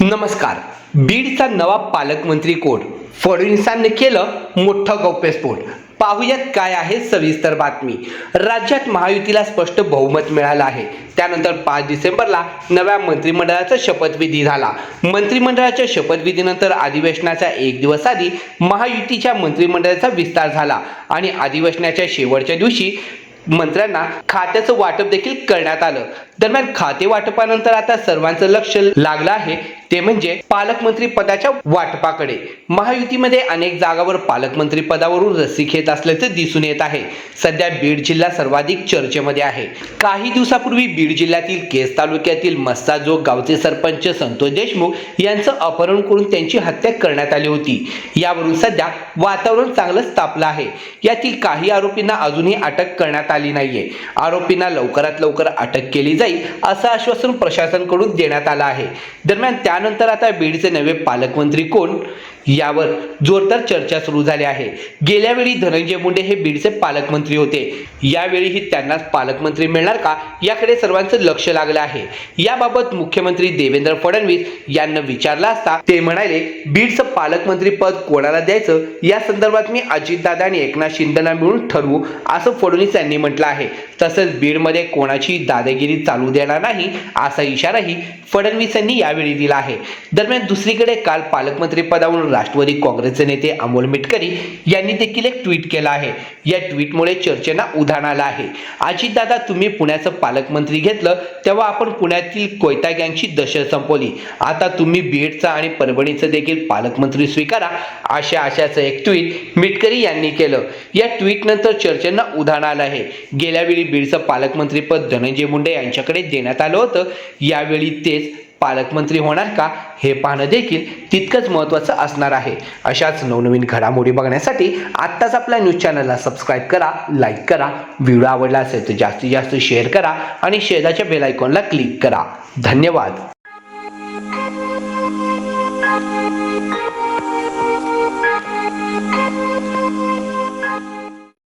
नमस्कार. बीडचा नवा पालकमंत्री कोण? फडणवीसांनी केलं मोठं गौप्यस्फोट. पाहुयात काय आहे सविस्तर बातमी. राज्यात महायुतीला स्पष्ट बहुमत मिळालं आहे. त्यानंतर पाच डिसेंबरला नव्या मंत्रिमंडळाचा शपथविधी झाला. मंत्रिमंडळाच्या शपथविधीनंतर अधिवेशनाच्या एक दिवस आधी महायुतीच्या मंत्रिमंडळाचा विस्तार झाला आणि अधिवेशनाच्या शेवटच्या दिवशी मंत्र्यांना खात्याचं वाटप देखील करण्यात आलं. दरम्यान खाते वाटपानंतर आता सर्वांचं लक्ष लागलं आहे. ते म्हणजे पालकमंत्री पदाच्या वाटपाकडे. महायुतीमध्ये अनेक जागावर पालकमंत्री पदावरून रस्सी येत असल्याचं दिसून येत आहे. सध्या बीड जिल्हा सर्वाधिक चर्चेमध्ये आहे. काही दिवसापूर्वी बीड जिल्ह्यातील केस तालुक्यातील मस्साजोग गावचे सरपंच संतोष देशमुख यांचं अपहरण करून त्यांची हत्या करण्यात आली होती. यावरून सध्या वातावरण चांगलंच तापलं आहे. यातील काही आरोपींना अजूनही अटक करण्यात आली नाहीये. आरोपींना लवकरात लवकर अटक केली जाईल असं आश्वासन प्रशासनकडून देण्यात आलं आहे. दरम्यान त्यानंतर आता बीडचे नवे पालकमंत्री कोण? यावर जोरदार चर्चा सुरू झाली आहे. गेल्या वेळी धनंजय मुंडे हे बीडचे पालकमंत्री होते. यावेळीही त्यांनाच पालकमंत्री मिळणार का? याकडे सर्वांचं लक्ष लागलं आहे. याबाबत मुख्यमंत्री देवेंद्र फडणवीस यांना विचारला असता ते म्हणाले बीडचं पालकमंत्री पद कोणाला द्यायचं? या संदर्भात मी अजितदादा आणि एकनाथ शिंदेना मिळून ठरवू असं फडणवीस यांनी म्हटलं आहे. तसंच बीडमध्ये कोणाची दादागिरी चालू देणार नाही असा इशाराही फडणवीस यांनी यावेळी दिला आहे. दरम्यान दुसरीकडे काल पालकमंत्री पदावरून राष्ट्रवादी काँग्रेसचे नेते अमोल मिटकरी यांनी देखील एक ट्विट केलं आहे. या ट्विटमुळे चर्चेला उधाण आलं आहे. अजितदादा तुम्ही पुण्याचं पालकमंत्री घेतलं तेव्हा आपण पुण्यातील कोयता गँगची दहशत संपवली. आता तुम्ही बीडचं आणि परभणीचं देखील पालकमंत्री स्वीकारा अशा आशाचं एक ट्विट मिटकरी यांनी केलं. या ट्विट नंतर उधाण आलं आहे. गेल्यावेळी बीडचं पालकमंत्रीपद धनंजय मुंडे यांच्याकडे देण्यात आलं होतं. यावेळी तेच पालकमंत्री होणार का हे पाहणं देखील तितकंच महत्त्वाचं असणार आहे. अशाच नवनवीन घडामोडी बघण्यासाठी आत्ताच आपल्या न्यूज चॅनलला सबस्क्राईब करा लाईक करा व्हिडिओ आवडला असेल तर जास्तीत जास्त शेअर करा आणि शेजारच्या बेल आयकॉनला क्लिक करा. धन्यवाद.